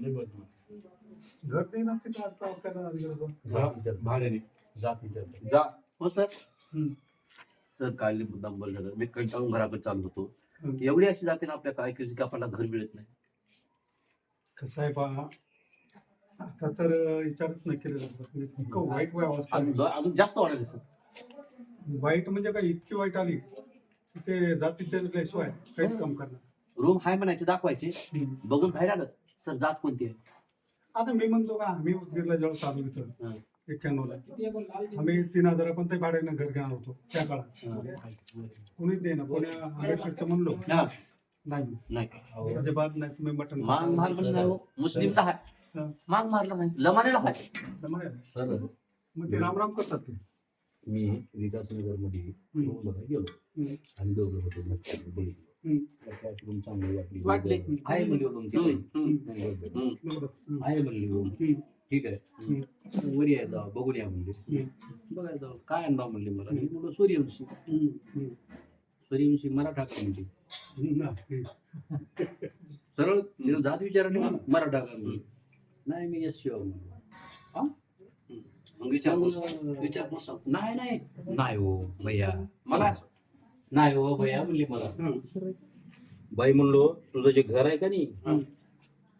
घर नाही ना ते काय आता भाड्याने. जात विचारतो जा. हो सर. सर काल मुद्दाम बोललं मी कंटाळून घराकडे चाललो होतो. एवढी अशी जाते ना आपल्या काय की आपल्याला घर मिळत नाही. कसं आहे पहा. आता तर विचारच नाही केलं जात इतकं वाईट वय अवस्था अजून जास्त वाढायला सर. वाईट म्हणजे काय? इतकी वाईट आली. की ते जातीच्या शिवाय काहीच काम करणार. रूम हाय म्हणायचे दाखवायचे. बघून बाहेर आलं. सर जात कोणती आहे? आता मी म्हणतो का आम्ही उदगीरला जेव्हा चालू इथं हं. एक्क्याण्णवला आम्ही तीन हजारापर्यंत पण ते भाड्यानं घर घेणार होतो त्या काळात. हं. कोणीच देईना कोण्या आंबेडकरचं म्हणलो. हा, नाही. नाही. अजिबात नाही तुम्ही मटन माग मारलं नाही हो. मुस्लिमचा आहे हं. माग मारलं नाही. लमानेला आहे सर मग ते रामराम करतात ते. मी विकासनगरमध्ये हम्म. रूम बघायला गेलो. हम्म. आणि दोघं होते रूम चांगली वाटली. आहे म्हणली रूम हं. आहे म्हणली रूम हं. ठीक आहे. वरी आहे जाऊ बघून या म्हणली. बघायला जाऊ काय आणणार म्हणली मला? मी म्हणलो सूर्यवंशी. सूर्यवंशी मराठा का म्हणली नाही. सरळ तिनं जात विचारली का मराठा का नाही मी यश शिवा म्हणलो. हा? मग विचारपूस विचारपूस नाही नाही. नाही हो भैया. मला नाही हो भैया म्हणली मला. बाई म्हणलो तुझं जे घर आहे का नाही.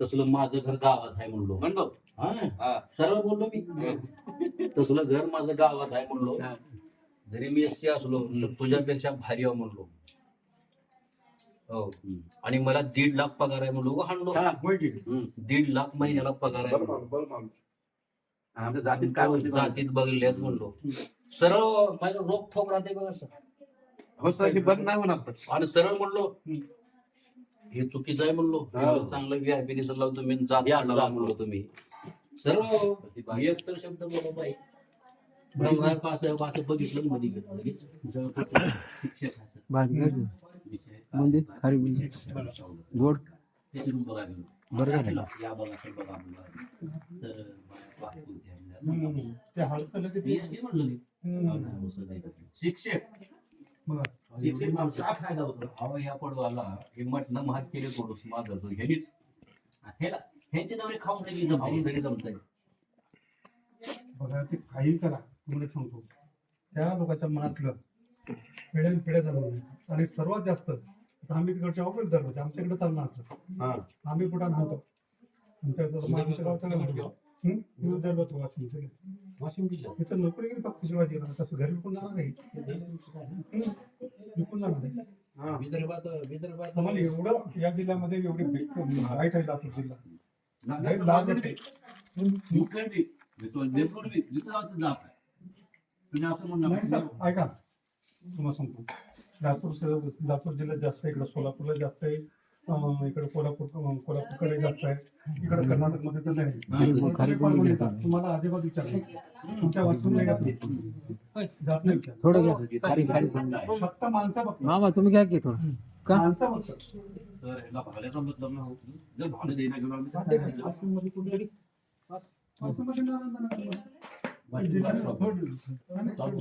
तसलं माझं घर गावात आहे म्हणलो. म्हणलो हा? सरळ बोललो मी. तसलं घर माझं गावात आहे म्हणलो. जरी मी एसटी असलो तर तुझ्यापेक्षा भारी आहे म्हणलो. हो. आणि मला दीड लाख पगार आहे म्हणलो हाणलो. दीड लाख महिन्याला पगार आहे म्हणलो. आणि आमच्या जातीत काय बोलते? जातीत बघितल्याच म्हणलो. सरळ माझं रोख ठोक राहते बघा सर हो सर हे बंद नाही होणार सर आणि सरळ म्हणलो हं. चुकीचं आहे म्हणलो हा. एवढं चांगलं दिसत लावून तुम्ही जात. म्हणलो तुम्ही एक तर शब्द बोला बाई नवरा का असं का असं बघितलं मध्ये गेलं लगेच. शिक्षक असं. विषय काय? म्हणजे खारी गोड तिथे room बघायला गेलो. बरं झालं. या बघा सर बघा म्हणलं. सर मला वाहतूक द्यायला. ते हळद लगेच PhD म्हणलं मी. ना, सर, नाही का. शिक्षक शिक्षक माणूस फायदा होतो अहो या पडवाला हे मटण महाग केले पडूस मागतो ह्यानीच. ह्याला ह्यांचे नवरे खाऊन तरी जमते तरी जमतंय. बघा ते काही करा तुम्हाला सांगतो. त्या लोकांच्या मनातलं पिढ्यान पिढ्या झालं आणि सर्वात जास्त आता आम्ही तिकडच्या ऑफिस धरतो आमच्याकडे चालणार. हा. आम्ही कुठं राहतो? आमच्या आमच्या गावचं. नाही म्हणतो. वाशिम जिल्हा तिथं नोकरी गेली फक्त शिवाजीला तसं घरी विकून जाणार नाही? विकून जाणार नाही हा विदर्भात विदर्भात आम्हाला एवढं या जिल्ह्यामध्ये एवढी वाईट आहे लातूर जिल्हा ऐका तुम्हाला सांगतो लातूर लातूर जिल्ह्यात जास्त आहे इकडे सोलापूरला जास्त आहे इकडे कोल्हापूर कोल्हापूरकडे जास्त आहे इकडे कर्नाटकमध्ये तर नाही. तुम्हाला अजिबात विचारलं तुमच्या वाचून नाही जात. नाही. थोडं फक्त माणसं बघ मामा तुम्ही घ्या की थोडं. का? माणसं बघ सर ह्याला भाड्याचा मतलब ना होत जर भाडं देण्या गेलो आम्ही तर द्यायचं. आतमध्ये कुठेतरी आतमध्ये ना- ना- ना- ना- जिल्ह्यात-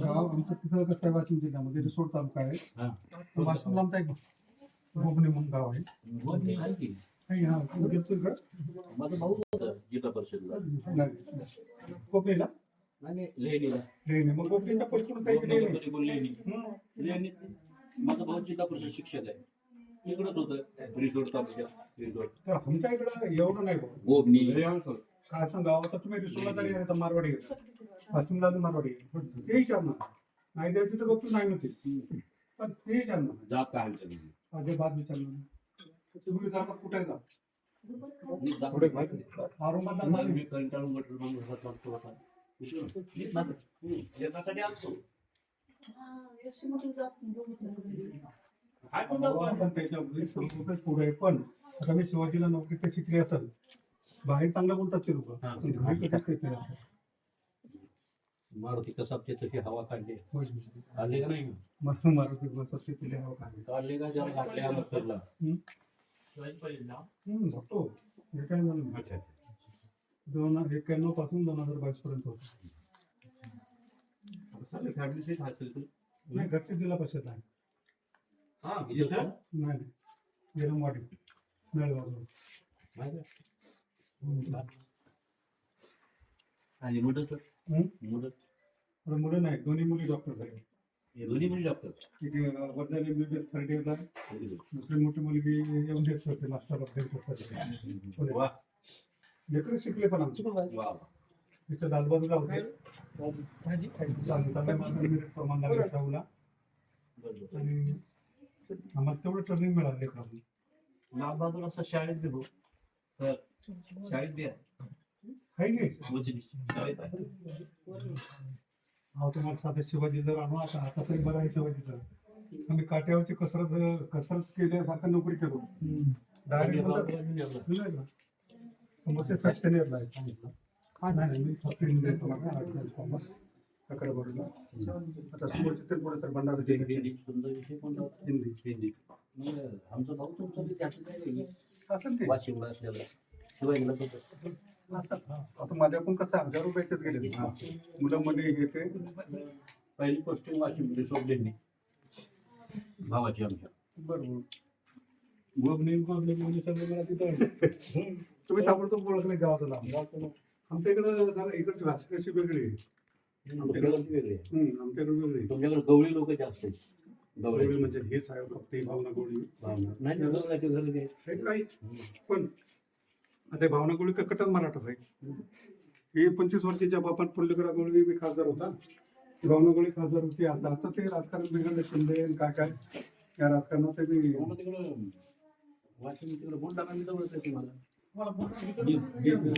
गाव आमचं तिथं कसं आहे वाशिम जिल्ह्यामध्ये रिसोड तालुका आहे. हा. वाशिमला आमचा एक गोपनी म्हणून गाव आहे. नाही, हा, इकडं? माझा भाऊ होता परिषदला. नाही. नाही नाही, लेणीला. लेणी मग पलीकडून हं. लेणीत माझा भाऊ जिल्हा परिषद शिक्षक आहे. इकडंच होतं रिसोर्ट तालुक्यात रिसोर्ट तर आमच्या इकडं एवढं नाही भाऊ गोबनी काय सांगा आता तुम्ही रिसोडला तरी आहे, तर मारवाडी. वाशिमला आलं मारवाडी आहे. ते विचारणार. नाही द्यायची तर गोष्ट नाही नव्हती पण ते विचारणार. जात काय आमच्या घरी. अजिबात विचारणार नाही. तुम्ही विचारतात कुठे जा मी जात- पुढे. कंटाळून चालतो आता. काय पण त्याच्या रुपये पुढे आता मी शिवाजीला नोकरी तर शिकली असेल बाहेर चांगलं बोलतात ते लोक हा. मारुती कसाबची तशी हवा काढली. काढले का नाही? मारुती असते तिला हवं काय काढले का जरा घातले आम्हाला फिरला हे काय झालं. अच्छा अच्छा. दोन हजार एक्क्याण्णवपासून दोन हजार बावीस पर्यंत होतं. फॅमिली सीट असेल तर नाही घरचे जिल्हा परिषद आहे. हा इथं? नाही नळगाव आहे? आणि मोठं सर? हं? मुलं? नाही दोन्ही मुली डॉक्टर हे दोन्ही म्हणजे डॉक्टर एक वडिलांनी M B B S third इयरला. दुसरी मोठी मुलगी एम बी एस होते मास्टर ऑफ वा. लेकरं शिकले पण आमचे. तिथं लालबाजूला होते. प्रमाण लागलं बरोबर आणि आम्हाला तेवढं ट्रेनिंग मिळालं लेकरांना. लाल बहादूर असं शाळेत हो सर शाळेत बी आहे आहे की वजनी शाळेत आहे अहो तुम्हाला साधं शिवाजी जर आणू आता आता तरी बरं आहे शिवाजीचं आम्ही काट्यावरची कसरत कसरत केल्यासारखं नोकरी केलो डायरेक्ट सेक्शन आहे नाही नाही. मी फक्त तुम्हाला. अकरा बरोबर आता समोरचे ते पुढे सर भंडारा हिंदी? हिंदी. आमचा भाऊ तुमचा? असेल ते. वाशिमला असलेला. शिवाजीला आता माझ्या पण कसं हजार रुपयाचेच गेले मुलं मुली घेते पहिली पोस्टिंग वाशिम सोडलेली भावाची आमच्या. बरोबर. गोबनी गोबनी गोबनी सगळे मला तिथं तुम्ही ताबडतोब ओळखले गावाचं नाव? आमच्या इकडं जरा इकडची भाषा कशी वेगळी आहे. तुमच्याकडे वेगळे आहे. हम्म, आमच्याकडे वेगळी आहे. तुमच्याकडे गवळी लोक जास्त आहेत. गवळी. गवळी म्हणजे हे साहेब कप्ते भावना गोळी भावना. नाही नाही, काय हे काही पण आता हे भावना गोळी कट्टर मराठा आहे हे पंचवीस वर्षाच्या बापात पुल्लेकरा गोळी बी खासदार होता. भावना गोळी खासदार होती. आता आता ते राजकारण बिघडलं. शिंदे आणि काय काय या राजकारणाचे बी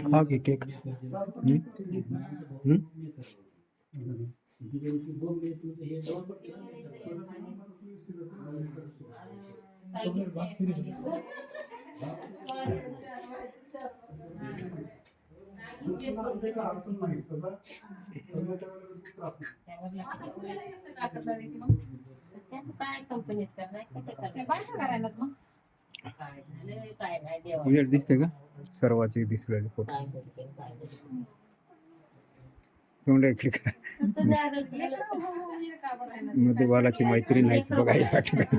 हा की केक हम्म? हम्म? काय कंपनीत काय मग काय झालं काय नाही देवा उजेड दिसते का सर्वाचे दिसलेले फोटो तोंड इकडे करा. मध्ये बालाची मैत्रीण आहेत बघा या ठिकाणी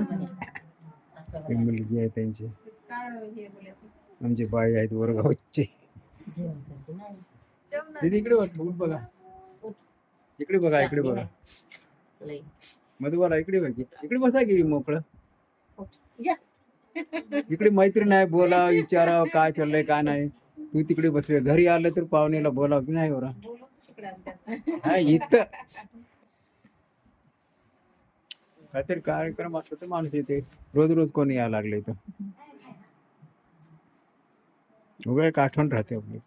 मुलगी आहे त्यांची. हे आमचे बाई आहेत वरगावचे. दीदी इकडे बघा इकडे बघा इकडे बघा. मधुबाला इकडे बघ इकडे बसा की मोकळं. इकडे मैत्रीण आहे बोला विचारा काय चाललंय काय नाही. तू तिकडे बसले घरी आलं तर पाहुणेला बोलाव की नाही बरं? हा इथं. काहीतरी कार्यक्रम असला तर माणूस येते. रोज रोज कोणी यायला लागले इथं. उगा एक आठवण राहते आपली.